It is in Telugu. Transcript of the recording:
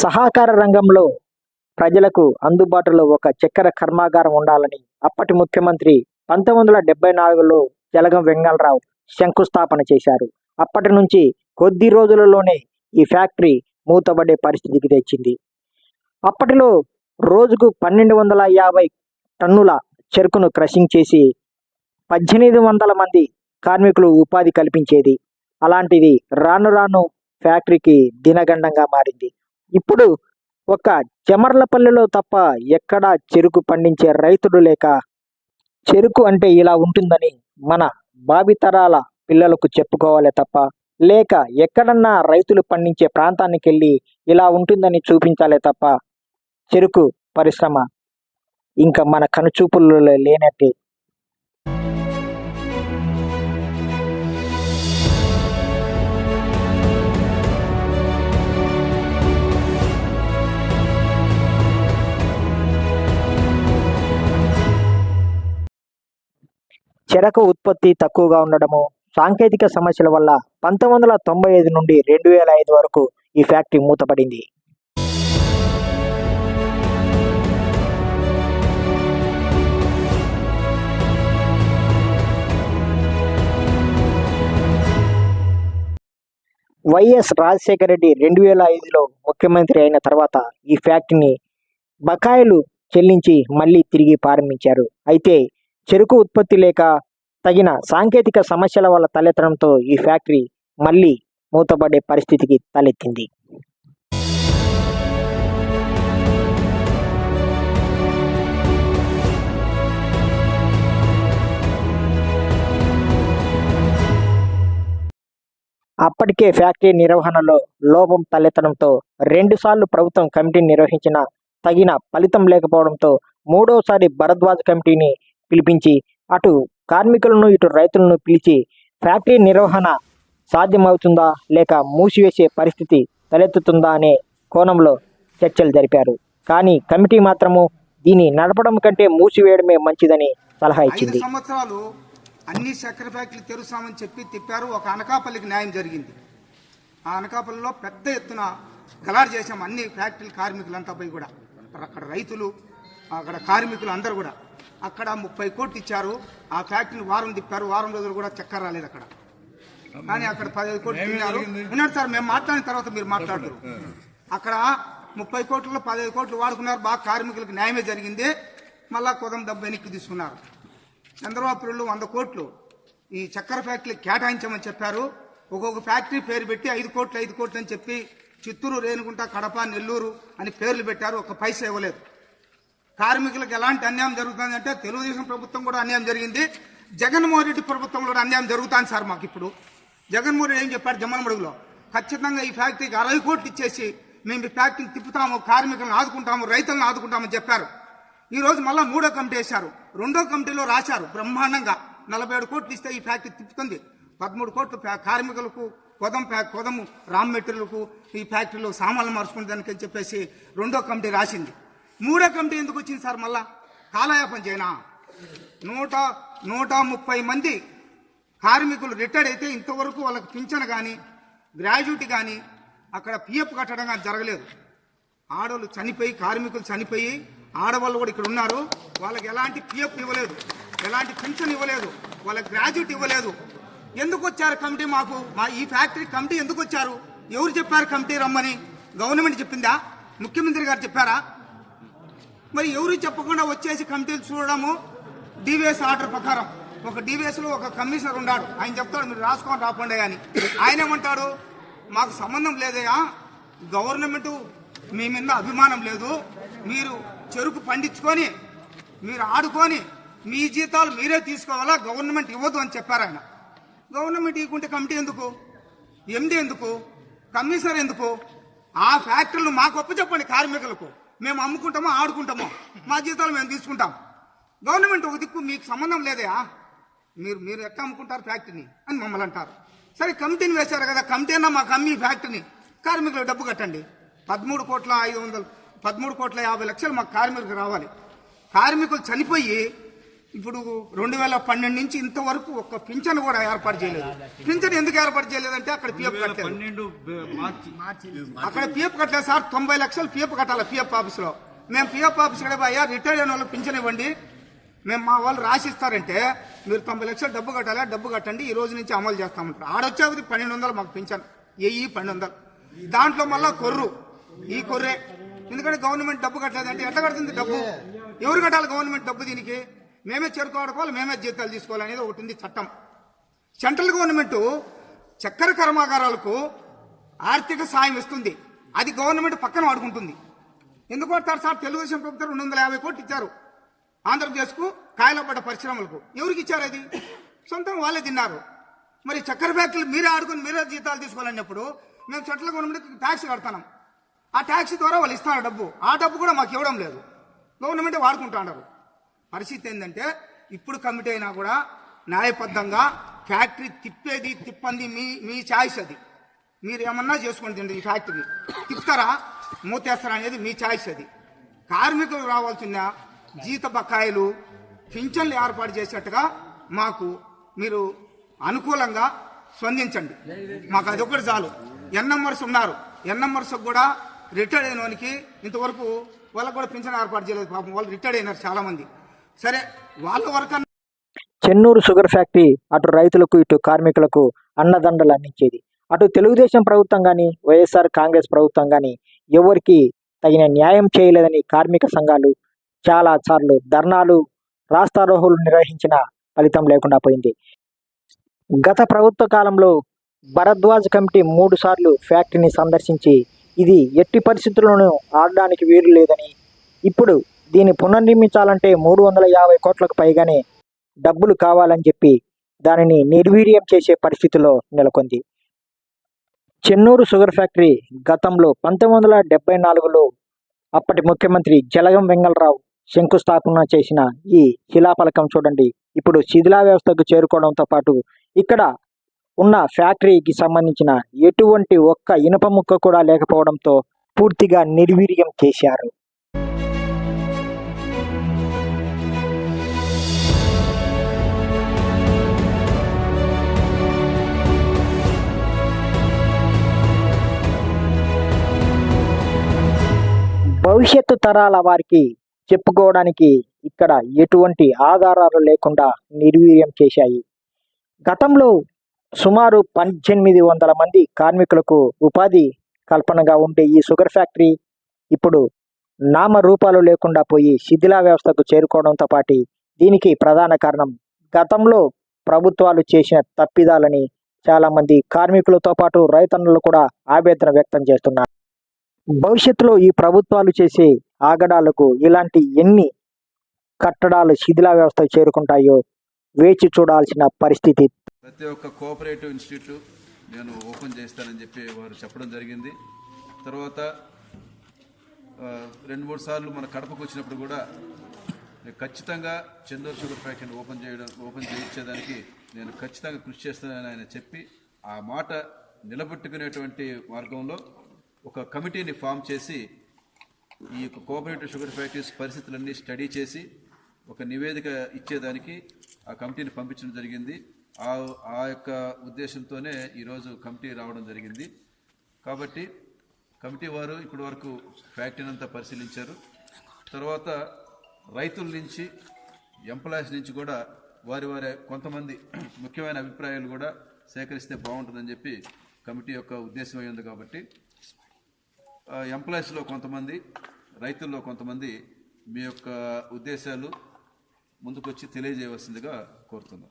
సహకార రంగంలో ప్రజలకు అందుబాటులో ఒక చక్కెర కర్మాగారం ఉండాలని అప్పటి ముఖ్యమంత్రి పంతొమ్మిది వందల డెబ్బై నాలుగులో జలగం వెంగళరావు శంకుస్థాపన చేశారు. అప్పటి నుంచి కొద్ది రోజులలోనే ఈ ఫ్యాక్టరీ మూతబడే పరిస్థితికి తెచ్చింది. అప్పటిలో రోజుకు పన్నెండు వందల యాభై టన్నుల చెరుకును క్రషింగ్ చేసి పద్దెనిమిది వందల మంది కార్మికులు ఉపాధి కల్పించేది. అలాంటిది రాను రాను ఫ్యాక్టరీకి దినగండంగా మారింది. ఇప్పుడు ఒక చెమర్లపల్లిలో తప్ప ఎక్కడా చెరుకు పండించే రైతుడు లేక చెరుకు అంటే ఇలా ఉంటుందని మన భావితరాల పిల్లలకు చెప్పుకోవాలి తప్ప లేక ఎక్కడన్నా రైతులు పండించే ప్రాంతానికి వెళ్ళి ఇలా ఉంటుందని చూపించాలే తప్ప చెరుకు పరిశ్రమ ఇంకా మన కనుచూపుల్లో లేనట్టే. చెరకు ఉత్పత్తి తక్కువగా ఉండడము సాంకేతిక సమస్యల వల్ల పంతొమ్మిది వందల తొంభై ఐదు నుండి రెండు వేల ఐదు వరకు ఈ ఫ్యాక్టరీ మూతపడింది. వైఎస్ రాజశేఖర రెడ్డి రెండు వేల ఐదులో ముఖ్యమంత్రి అయిన తర్వాత ఈ ఫ్యాక్టరీని బకాయిలు చెల్లించి మళ్ళీ తిరిగి ప్రారంభించారు. అయితే చెరుకు ఉత్పత్తి లేక తగిన సాంకేతిక సమస్యల వల్ల తలెత్తడంతో ఈ ఫ్యాక్టరీ మళ్ళీ మూతపడే పరిస్థితికి తలెత్తింది. అప్పటికే ఫ్యాక్టరీ నిర్వహణలో లోపం తలెత్తడంతో రెండుసార్లు ప్రభుత్వం కమిటీని నిర్వహించిన తగిన ఫలితం లేకపోవడంతో మూడోసారి భరద్వాజ్ కమిటీని పిలిపించి అటు కార్మికులను ఇటు రైతులను పిలిచి ఫ్యాక్టరీ నిర్వహణ సాధ్యమవుతుందా లేక మూసివేసే పరిస్థితి తలెత్తుతుందా అనే కోణంలో చర్చలు జరిపారు. కానీ కమిటీ మాత్రము దీన్ని నడపడం కంటే మూసివేయడమే మంచిదని సలహా ఇచ్చింది. సంవత్సరాలు అన్ని చక్కెర ఫ్యాక్టరీలు తెరుస్తామని చెప్పి తిప్పారు. ఒక అనకాపల్లికి న్యాయం జరిగింది. ఆ అనకాపల్లిలో పెద్ద ఎత్తున గలాడ్ చేశాం అన్ని ఫ్యాక్టరీ కార్మికులంతా పోయి కూడా. అక్కడ రైతులు అక్కడ కార్మికులు అందరూ కూడా. అక్కడ ముప్పై కోట్లు ఇచ్చారు. ఆ ఫ్యాక్టరీని వారం తిప్పారు. వారం రోజులు కూడా చక్కెర రాలేదు అక్కడ. కానీ అక్కడ పదిహేను కోట్లు తిన్నారు. విన్నాడు సార్ మేము మాట్లాడిన తర్వాత మీరు మాట్లాడరు. అక్కడ ముప్పై కోట్లలో పదిహేను కోట్లు వాడుకున్నారు. బాగా కార్మికులకు న్యాయమే జరిగింది. మళ్ళా కొదం డబ్బు వెనక్కి తీసుకున్నారు. చంద్రబాబు వంద కోట్లు. ఈ చక్కెర ఫ్యాక్టరీ కేటాయించమని చెప్పారు. ఒక్కొక్క ఫ్యాక్టరీ పేరు పెట్టి ఐదు కోట్లు ఐదు కోట్లు అని చెప్పి చిత్తూరు రేణుగుంట కడప నెల్లూరు అని పేర్లు పెట్టారు. ఒక పైసా ఇవ్వలేదు. కార్మికులకు ఎలాంటి అన్యాయం జరుగుతుంది అంటే తెలుగుదేశం ప్రభుత్వం కూడా అన్యాయం జరిగింది. జగన్మోహన్ రెడ్డి ప్రభుత్వం కూడా అన్యాయం జరుగుతుంది సార్ మాకు ఇప్పుడు. జగన్మోహన్ రెడ్డి ఏం చెప్పాడు జమ్మనమడుగులో ఖచ్చితంగా ఈ ఫ్యాక్టరీకి అరవై కోట్లు ఇచ్చేసి మేము ఈ ఫ్యాక్టరీని తిప్పుతాము కార్మికులను ఆదుకుంటాము రైతులను ఆదుకుంటామని చెప్పారు. ఈరోజు మళ్ళీ మూడో కమిటీ వేశారు. రెండో కమిటీలో రాశారు బ్రహ్మాండంగా. నలభై ఏడు కోట్లు ఇస్తే ఈ ఫ్యాక్టరీ తిప్పుతుంది. పదమూడు కోట్లు కార్మికులకు కొదం ఫ్యా- కొదము రా మెటీరియల్కు ఈ ఫ్యాక్టరీలో సామాన్లు మార్చుకునే అని చెప్పేసి రెండో కమిటీ రాసింది. మూడో కమిటీ ఎందుకు వచ్చింది సార్ మళ్ళా? కాలయాపం చేయనా? నూట నూట ముప్పై మంది కార్మికులు రిటైర్డ్ అయితే ఇంతవరకు వాళ్ళకి పింఛన్ కానీ గ్రాడ్యుయేట్ కానీ అక్కడ పిఎఫ్ కట్టడం కానీ జరగలేదు. ఆడవాళ్ళు చనిపోయి కార్మికులు చనిపోయి ఆడవాళ్ళు కూడా ఇక్కడ ఉన్నారు. వాళ్ళకి ఎలాంటి పిఎఫ్ ఇవ్వలేదు. ఎలాంటి పెన్షన్ ఇవ్వలేదు. వాళ్ళకి గ్రాడ్యుయేట్ ఇవ్వలేదు. ఎందుకు వచ్చారు కమిటీ మాకు? మా ఈ ఫ్యాక్టరీ కమిటీ ఎందుకు వచ్చారు? ఎవరు చెప్పారు కమిటీ రమ్మని? గవర్నమెంట్ చెప్పిందా? ముఖ్యమంత్రి గారు చెప్పారా? మరి ఎవరు చెప్పకుండా వచ్చేసి కమిటీలు చూడడము డివిఎస్ ఆర్డర్ ప్రకారం. ఒక డివిఎస్లో ఒక కమిషనర్ ఉన్నాడు. ఆయన చెప్తాడు మీరు రాసుకోండి రాకుండా అని. ఆయన ఏమంటాడు మాకు సంబంధం లేదయా గవర్నమెంట్ మీ మీద అభిమానం లేదు. మీరు చెరుకు పండించుకొని మీరు ఆడుకొని మీ జీతాలు మీరే తీసుకోవాలా? గవర్నమెంట్ ఇవ్వదు అని చెప్పారు ఆయన. గవర్నమెంట్ ఇవ్వకుంటే కమిటీ ఎందుకు? ఎండి ఎందుకు? కమిషనర్ ఎందుకు? ఆ ఫ్యాక్టరీలు మాకు అప్పు చెప్పండి కార్మికులకు. మేము అమ్ముకుంటామో ఆడుకుంటామో మా జీతాలు మేము తీసుకుంటాం. గవర్నమెంట్ ఒక దిక్కు మీకు సంబంధం లేదయా? మీరు మీరు ఎట్లా అమ్ముకుంటారు ఫ్యాక్టరీని అని మమ్మల్ని అంటారు. సరే కమిటీని వేశారు కదా కమిటీ అన్నా మాకు అమ్మి ఫ్యాక్టరీని. కార్మికులకు డబ్బు కట్టండి. పదమూడు కోట్ల ఐదు వందలు పదమూడు కోట్ల యాభై లక్షలు మాకు కార్మికులకు రావాలి. కార్మికులు చనిపోయి ఇప్పుడు రెండు వేల పన్నెండు నుంచి ఇంతవరకు ఒక్క పింఛన్ కూడా ఏర్పాటు చేయలేదు. పింఛన్ ఎందుకు ఏర్పాటు చేయలేదంటే అక్కడ పిఎఫ్ కట్టలేదు. అక్కడ పిఎఫ్ కట్టలేదు సార్. తొంభై లక్షలు పిఎఫ్ కట్టాలి పిఎఫ్ ఆఫీస్లో మేము పిఎఫ్ ఆఫీస్ కూడా అయ్యా రిటైర్డ్ అయిన వాళ్ళు పింఛన్ ఇవ్వండి. మేము మా వాళ్ళు రాసిస్తారంటే మీరు తొంభై లక్షలు డబ్బు కట్టాలా? డబ్బు కట్టండి. ఈ రోజు నుంచి అమలు చేస్తామంటారు. ఆడొచ్చేది పన్నెండు వందలు మాకు పింఛన్. వెయ్యి పన్నెండు వందలు దాంట్లో మళ్ళా కొర్రు. ఈ కొర్రే. ఎందుకంటే గవర్నమెంట్ డబ్బు కట్టలేదంటే ఎట్లా కడుతుంది డబ్బు? ఎవరు కట్టాలి గవర్నమెంట్ డబ్బు దీనికి? మేమే చేరుకోవాలి మేమే జీతాలు తీసుకోవాలి అనేది ఒకటి ఉంది చట్టం. సెంట్రల్ గవర్నమెంట్ చక్కెర కర్మాగారాలకు ఆర్థిక సాయం ఇస్తుంది. అది గవర్నమెంట్ పక్కన వాడుకుంటుంది. ఎందుకు పడతారు సార్? తెలుగుదేశం ప్రభుత్వం రెండు వందల యాభై కోట్లు ఇచ్చారు ఆంధ్రప్రదేశ్కు కాయలపడ్డ పరిశ్రమలకు. ఎవరికి ఇచ్చారు అది? సొంతం వాళ్ళే తిన్నారు. మరి చక్కెర ఫ్యాక్టరీలు మీరే ఆడుకుని మీరే జీతాలు తీసుకోవాలన్నప్పుడు మేము సెంట్రల్ గవర్నమెంట్ ట్యాక్స్ కడతాం. ఆ ట్యాక్స్ ద్వారా వాళ్ళు ఇస్తున్నారు డబ్బు. ఆ డబ్బు కూడా మాకు ఇవ్వడం లేదు. గవర్నమెంట్ వాడుకుంటున్నారు పరిస్థితి ఏంటంటే ఇప్పుడు కమిటీ అయినా కూడా న్యాయబద్ధంగా ఫ్యాక్టరీ తిప్పేది తిప్పంది మీ మీ ఛాయిస్ అది. మీరు ఏమన్నా చేసుకోండి ఈ ఫ్యాక్టరీ. తిప్పుతారా? మూతేస్తారా అనేది మీ ఛాయిస్ అది. కార్మికులు రావాల్సిన జీత బకాయిలు పింఛన్లు ఏర్పాటు చేసేట్టుగా మాకు మీరు అనుకూలంగా స్పందించండి. మాకు అది ఒకటి చాలు. ఎన్ఎంఆర్స్ ఉన్నారు. ఎన్ఎంఆర్స్ కూడా రిటైర్డ్ అయిన వానికి ఇంతవరకు వాళ్ళకు కూడా పింఛన్ ఏర్పాటు చేయలేదు. పాపం వాళ్ళు రిటైర్డ్ అయినారు చాలామంది. సరే వాళ్ళ వరకు చెన్నూరు షుగర్ ఫ్యాక్టరీ అటు రైతులకు ఇటు కార్మికులకు అన్నదండలు అందించేది. అటు తెలుగుదేశం ప్రభుత్వం కానీ వైఎస్ఆర్ కాంగ్రెస్ ప్రభుత్వం కానీ ఎవరికి తగిన న్యాయం చేయలేదని కార్మిక సంఘాలు చాలా సార్లు ధర్నాలు రాస్తారోహులు నిర్వహించిన ఫలితం లేకుండా పోయింది. గత ప్రభుత్వ కాలంలో భరద్వాజ్ కమిటీ మూడు సార్లు ఫ్యాక్టరీని సందర్శించి ఇది ఎట్టి పరిస్థితుల్లోనూ ఆడడానికి వీలు లేదని ఇప్పుడు దీన్ని పునర్నిర్మించాలంటే మూడు వందల యాభై కోట్లకు పైగానే డబ్బులు కావాలని చెప్పి దానిని నిర్వీర్యం చేసే పరిస్థితిలో నెలకొంది. చెన్నూరు షుగర్ ఫ్యాక్టరీ గతంలో పంతొమ్మిది వందల డెబ్బై నాలుగులో అప్పటి ముఖ్యమంత్రి జలగం వెంగళరావు శంకుస్థాపన చేసిన ఈ శిలాఫలకం చూడండి. ఇప్పుడు శిథిలా వ్యవస్థకు చేరుకోవడంతో పాటు ఇక్కడ ఉన్న ఫ్యాక్టరీకి సంబంధించిన ఎటువంటి ఒక్క ఇనుప ముక్క కూడా లేకపోవడంతో పూర్తిగా నిర్వీర్యం చేశారు. భవిష్యత్తు తరాల వారికి చెప్పుకోవడానికి ఇక్కడ ఎటువంటి ఆధారాలు లేకుండా నిర్వీర్యం చేశాయి. గతంలో సుమారు పద్దెనిమిది వందల మంది కార్మికులకు ఉపాధి కల్పనగా ఉండే ఈ షుగర్ ఫ్యాక్టరీ ఇప్పుడు నామరూపాలు లేకుండా పోయి శిథిలా వ్యవస్థకు చేరుకోవడంతో పాటు దీనికి ప్రధాన కారణం గతంలో ప్రభుత్వాలు చేసిన తప్పిదాలని చాలామంది కార్మికులతో పాటు రైతన్నులు కూడా ఆవేదన వ్యక్తం చేస్తున్నారు. భవిష్యత్తులో ఈ ప్రభుత్వాలు చేసే ఆగడాలకు ఇలాంటి ఎన్ని కట్టడాలు శిథిలా వ్యవస్థకు చేరుకుంటాయో వేచి చూడాల్సిన పరిస్థితి. ప్రతి ఒక్క కోఆపరేటివ్ ఇన్స్టిట్యూట్ నేను ఓపెన్ చేస్తానని చెప్పి వారు చెప్పడం జరిగింది. తర్వాత రెండు మూడు సార్లు మన కడపకు వచ్చినప్పుడు కూడా ఖచ్చితంగా చందూర్ షుగర్ ఫ్యాక్టరీని ఓపెన్ చేయడం ఓపెన్ చేయించేదానికి నేను ఖచ్చితంగా కృషి చేస్తానని ఆయన చెప్పి ఆ మాట నిలబెట్టుకునేటువంటి మార్గంలో ఒక కమిటీని ఫామ్ చేసి ఈ యొక్క కోఆపరేటివ్ షుగర్ ఫ్యాక్టరీస్ పరిస్థితులన్నీ స్టడీ చేసి ఒక నివేదిక ఇచ్చేదానికి ఆ కమిటీని పంపించడం జరిగింది. ఆ ఆ యొక్క ఉద్దేశంతోనే ఈరోజు కమిటీ రావడం జరిగింది. కాబట్టి కమిటీ వారు ఇప్పటి వరకు ఫ్యాక్టరీని అంతా పరిశీలించారు. తర్వాత రైతుల నుంచి ఎంప్లాయీస్ నుంచి కూడా వారి వారి కొంతమంది ముఖ్యమైన అభిప్రాయాలు కూడా సేకరిస్తే బాగుంటుందని చెప్పి కమిటీ యొక్క ఉద్దేశం అయి ఉంది కాబట్టి ఎంప్లాయీస్లో కొంతమంది రైతుల్లో కొంతమంది మీ యొక్క ఉద్దేశాలు ముందుకొచ్చి తెలియజేయవలసిందిగా కోరుతున్నాం.